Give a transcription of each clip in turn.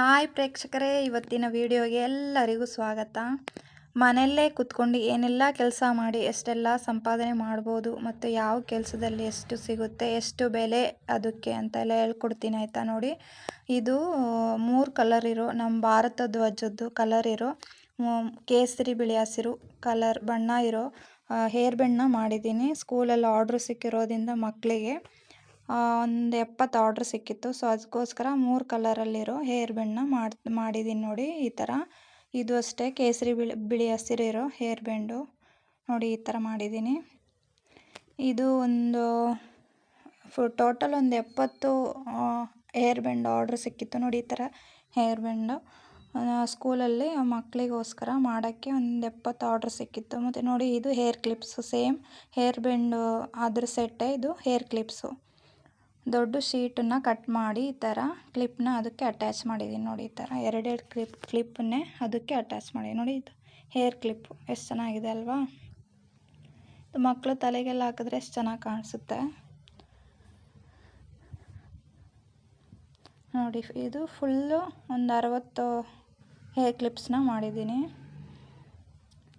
Hi ಪ್ರೇಕ್ಷಕರೇ, ಇವತ್ತಿನ ವಿಡಿಯೋಗೆ ಎಲ್ಲರಿಗೂ ಸ್ವಾಗತ. ಮನೆಯಲ್ಲೇ ಕುತ್ಕೊಂಡು ಏನೆಲ್ಲ ಕೆಲಸ ಮಾಡಿ ಎಷ್ಟೆಲ್ಲ ಸಂಪಾದನೆ ಮಾಡ್ಬೋದು, ಮತ್ತು ಯಾವ ಕೆಲಸದಲ್ಲಿ ಎಷ್ಟು ಸಿಗುತ್ತೆ, ಎಷ್ಟು ಬೆಲೆ, ಅದಕ್ಕೆ ಅಂತೆಲ್ಲ ಹೇಳ್ಕೊಡ್ತೀನಿ ಆಯಿತಾ ನೋಡಿ. ಇದು, ಮೂರು ಕಲರ್ ಇರೋ, ನಮ್ಮ ಭಾರತ ಧ್ವಜದ್ದು ಕಲರ್ ಇರೋ ಕೇಸರಿ ಬಿಳಿ ಹಸಿರು ಕಲರ್ ಬಣ್ಣ ಇರೋ ಹೇರ್ ಬೆಂಡ್ನ ಮಾಡಿದ್ದೀನಿ. ಸ್ಕೂಲಲ್ಲಿ ಆರ್ಡ್ರ್ ಸಿಕ್ಕಿರೋದ್ರಿಂದ ಮಕ್ಕಳಿಗೆ ಒಂದು ಎಪ್ಪತ್ತು ಆರ್ಡ್ರ್ ಸಿಕ್ಕಿತ್ತು. ಸೊ ಅದಕ್ಕೋಸ್ಕರ ಮೂರು ಕಲರಲ್ಲಿರೋ ಹೇರ್ ಬೆಂಡ್ನ ಮಾಡಿ ಮಾಡಿದ್ದೀನಿ ನೋಡಿ ಈ ಥರ ಇದು ಅಷ್ಟೇ, ಕೇಸರಿ ಬಿಳಿ ಬಿಳಿ ಹಸಿರು ಇರೋ ಹೇರ್ ಬ್ಯಾಂಡು ನೋಡಿ ಈ ಥರ ಮಾಡಿದ್ದೀನಿ ಇದು ಒಂದು, ಫು ಟೋಟಲ್ ಒಂದು ಎಪ್ಪತ್ತು ಹೇರ್ ಬ್ಯಾಂಡ್ ಆರ್ಡ್ರ್ ಸಿಕ್ಕಿತ್ತು ನೋಡಿ ಈ ಥರ ಹೇರ್ ಬ್ಯಾಂಡು ಸ್ಕೂಲಲ್ಲಿ ಮಕ್ಕಳಿಗೋಸ್ಕರ ಮಾಡೋಕ್ಕೆ ಒಂದು ಎಪ್ಪತ್ತು ಆರ್ಡ್ರ್ ಸಿಕ್ಕಿತ್ತು. ಮತ್ತು ನೋಡಿ ಇದು hair clips same hair band ಅದ್ರ ಸೆಟ್ಟೇ ಇದು ಹೇರ್ ಕ್ಲಿಪ್ಸು ದೊಡ್ಡ ಶೀಟನ್ನು ಕಟ್ ಮಾಡಿ ಈ ಥರ ಕ್ಲಿಪ್ನ ಅದಕ್ಕೆ ಅಟ್ಯಾಚ್ ಮಾಡಿದ್ದೀನಿ ನೋಡಿ ಈ ಥರ. ಎರಡೆರಡು ಕ್ಲಿಪ್ ಕ್ಲಿಪ್ಪನ್ನೇ ಅದಕ್ಕೆ ಅಟ್ಯಾಚ್ ಮಾಡಿ ನೋಡಿ ಇದು ಹೇರ್ ಕ್ಲಿಪ್ಪು ಎಷ್ಟು ಚೆನ್ನಾಗಿದೆ ಅಲ್ವಾ? ಇದು ಮಕ್ಕಳು ತಲೆಗೆಲ್ಲ ಹಾಕಿದ್ರೆ ಎಷ್ಟು ಚೆನ್ನಾಗಿ ಕಾಣಿಸುತ್ತೆ? ನೋಡಿ, ಇದು ಫುಲ್ಲು ಒಂದು ಅರವತ್ತು ಹೇರ್ ಕ್ಲಿಪ್ಸ್ನ ಮಾಡಿದ್ದೀನಿ.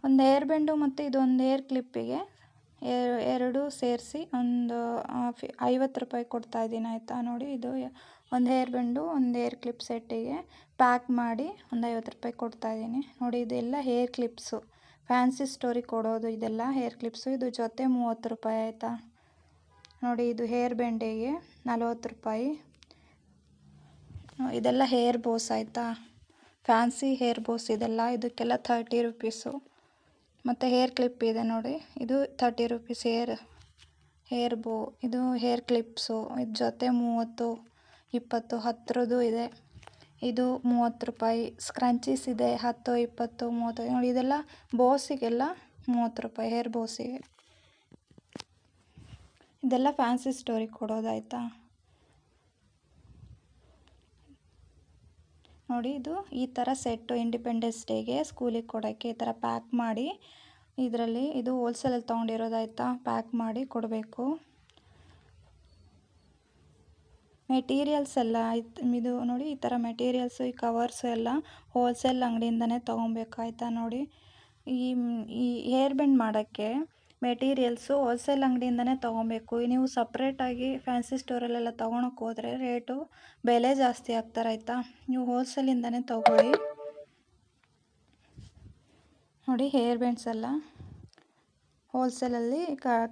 ಒಂದು ಹೇರ್ ಬೆಂಡು ಮತ್ತು ಇದೊಂದು ಏರ್ ಕ್ಲಿಪ್ಪಿಗೆ ಎರಡು ಸೇರಿಸಿ ಒಂದು ಫಿ- ಐವತ್ತು ರೂಪಾಯಿ ಕೊಡ್ತಾ ಇದ್ದೀನಿ, ಆಯಿತಾ? ನೋಡಿ, ಇದು ಒಂದು ಹೇರ್ ಬೆಂಡು ಒಂದು ಹೇರ್ ಕ್ಲಿಪ್ ಸೆಟ್ಟಿಗೆ ಪ್ಯಾಕ್ ಮಾಡಿ ಒಂದು ಐವತ್ತು ರೂಪಾಯಿ ಕೊಡ್ತಾ ಇದ್ದೀನಿ. ನೋಡಿ, ಇದೆಲ್ಲ ಹೇರ್ ಕ್ಲಿಪ್ಸು. ಫ್ಯಾನ್ಸಿ ಸ್ಟೋರಿ ಕೊಡೋದು ಇದೆಲ್ಲ ಹೇರ್ ಕ್ಲಿಪ್ಸು. ಇದು ಜೊತೆ ಮೂವತ್ತು ರೂಪಾಯಿ, ಆಯಿತಾ? ನೋಡಿ, ಇದು ಹೇರ್ ಬೆಂಡಿಗೆ ನಲ್ವತ್ತು ರೂಪಾಯಿ. ಇದೆಲ್ಲ ಹೇರ್ ಬೋಸ್, ಆಯಿತಾ? ಫ್ಯಾನ್ಸಿ ಹೇರ್ ಬೋಸ್ ಇದೆಲ್ಲ, ಇದಕ್ಕೆಲ್ಲ ಥರ್ಟಿ ರುಪೀಸು ಮತ್ತು ಹೇರ್ ಕ್ಲಿಪ್ ಇದೆ ನೋಡಿ. ಇದು ಥರ್ಟಿ ರುಪೀಸ್ ಹೇರ್ ಹೇರ್ ಬೋ ಇದು ಹೇರ್ ಕ್ಲಿಪ್ಸು ಇದು ಜೊತೆ ಮೂವತ್ತು, ಇಪ್ಪತ್ತು ಹತ್ತರದ್ದು ಇದೆ. ಇದು ಮೂವತ್ತು ರೂಪಾಯಿ. ಸ್ಕ್ರಂಚೀಸ್ ಇದೆ, ಹತ್ತು, ಇಪ್ಪತ್ತು, ಮೂವತ್ತು. ನೋಡಿ, ಇದೆಲ್ಲ ಬೋಸಿಗೆಲ್ಲ ಮೂವತ್ತು ರೂಪಾಯಿ ಹೇರ್ ಬೋಸಿಗೆ ಇದೆಲ್ಲ ಫ್ಯಾನ್ಸಿ ಸ್ಟೋರಿಗೆ ಕೊಡೋದಾಯ್ತಾ? ನೋಡಿ ಇದು ಈ ಥರ ಸೆಟ್ಟು ಇಂಡಿಪೆಂಡೆನ್ಸ್ ಡೇಗೆ ಸ್ಕೂಲಿಗೆ ಕೊಡೋಕ್ಕೆ ಈ ಥರ ಪ್ಯಾಕ್ ಮಾಡಿ, ಇದರಲ್ಲಿ ಇದು ಹೋಲ್ಸೇಲಲ್ಲಿ ತೊಗೊಂಡಿರೋದಾಯ್ತಾ ಪ್ಯಾಕ್ ಮಾಡಿ ಕೊಡಬೇಕು. ಮೆಟೀರಿಯಲ್ಸ್ ಎಲ್ಲ ಇದು ನೋಡಿ ಈ ಥರ ಮೆಟೀರಿಯಲ್ಸು ಈ ಕವರ್ಸು ಎಲ್ಲ ಹೋಲ್ಸೇಲ್ ಅಂಗಡಿಯಿಂದನೇ ತೊಗೊಬೇಕಾಯ್ತಾ ನೋಡಿ. ಈ ಈ ಹೇರ್ ಬೆಂಡ್ ಮಾಡೋಕ್ಕೆ ಮೆಟೀರಿಯಲ್ಸು ಹೋಲ್ಸೇಲ್ ಅಂಗಡಿಯಿಂದನೇ ತೊಗೊಬೇಕು. ನೀವು ಸಪ್ರೇಟಾಗಿ ಫ್ಯಾನ್ಸಿ ಸ್ಟೋರಲ್ಲೆಲ್ಲ ತೊಗೊಳಕ್ಕೆ ಹೋದರೆ ರೇಟು ಬೆಲೆ ಜಾಸ್ತಿ ಆಗ್ತಾರಾಯ್ತಾ ನೀವು ಹೋಲ್ಸೇಲಿಂದನೇ ತೊಗೊಳ್ಳಿ. ನೋಡಿ, ಹೇರ್ ಬ್ಯಾಂಡ್ಸ್ ಎಲ್ಲ ಹೋಲ್ಸೇಲಲ್ಲಿ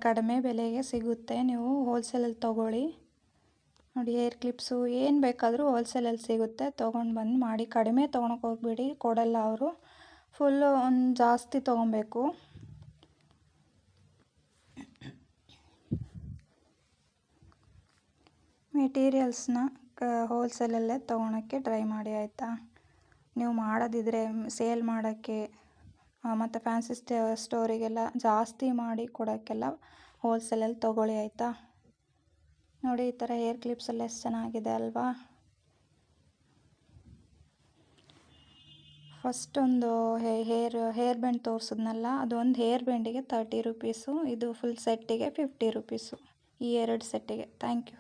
ಕಡಿಮೆ ಬೆಲೆಗೆ ಸಿಗುತ್ತೆ. ನೀವು ಹೋಲ್ಸೇಲಲ್ಲಿ ತೊಗೊಳ್ಳಿ. ನೋಡಿ, ಹೇರ್ ಕ್ಲಿಪ್ಸು ಏನು ಬೇಕಾದರೂ ಹೋಲ್ಸೇಲಲ್ಲಿ ಸಿಗುತ್ತೆ. ತೊಗೊಂಡು ಬಂದು ಮಾಡಿ ಕಡಿಮೆ ತೊಗೊಳಕ್ಕೆ ಹೋಗ್ಬೇಡಿ, ಕೊಡಲ್ಲ ಅವರು. ಫುಲ್ಲು ಒಂದು ಜಾಸ್ತಿ ತೊಗೊಬೇಕು. ಮೆಟೀರಿಯಲ್ಸ್ನ ಹೋಲ್ಸೇಲಲ್ಲೇ ತೊಗೊಳಕ್ಕೆ ಟ್ರೈ ಮಾಡಿ, ಆಯಿತಾ? ನೀವು ಮಾಡೋದಿದ್ರೆ ಸೇಲ್ ಮಾಡೋಕ್ಕೆ ಮತ್ತು ಫ್ಯಾನ್ಸಿ ಸ್ಟೋರಿಗೆಲ್ಲ ಜಾಸ್ತಿ ಮಾಡಿ ಕೊಡೋಕ್ಕೆಲ್ಲ ಹೋಲ್ಸೇಲಲ್ಲಿ ತೊಗೊಳ್ಳಿ, ಆಯಿತಾ? ನೋಡಿ, ಈ ಥರ ಹೇರ್ ಕ್ಲಿಪ್ಸ್ ಎಲ್ಲ ಎಷ್ಟು ಚೆನ್ನಾಗಿದೆ ಅಲ್ವಾ? ಫಸ್ಟ್ ಒಂದು ಹೇರ್ ಹೇರ್ ಬ್ಯಾಂಡ್ ತೋರಿಸಿದ್ನಲ್ಲ, ಅದೊಂದು ಹೇರ್ ಬ್ಯಾಂಡಿಗೆ ತರ್ಟಿ ರುಪೀಸು ಇದು ಫುಲ್ ಸೆಟ್ಟಿಗೆ ಫಿಫ್ಟಿ ರುಪೀಸು ಈ ಎರಡು ಸೆಟ್ಟಿಗೆ ಥ್ಯಾಂಕ್ ಯು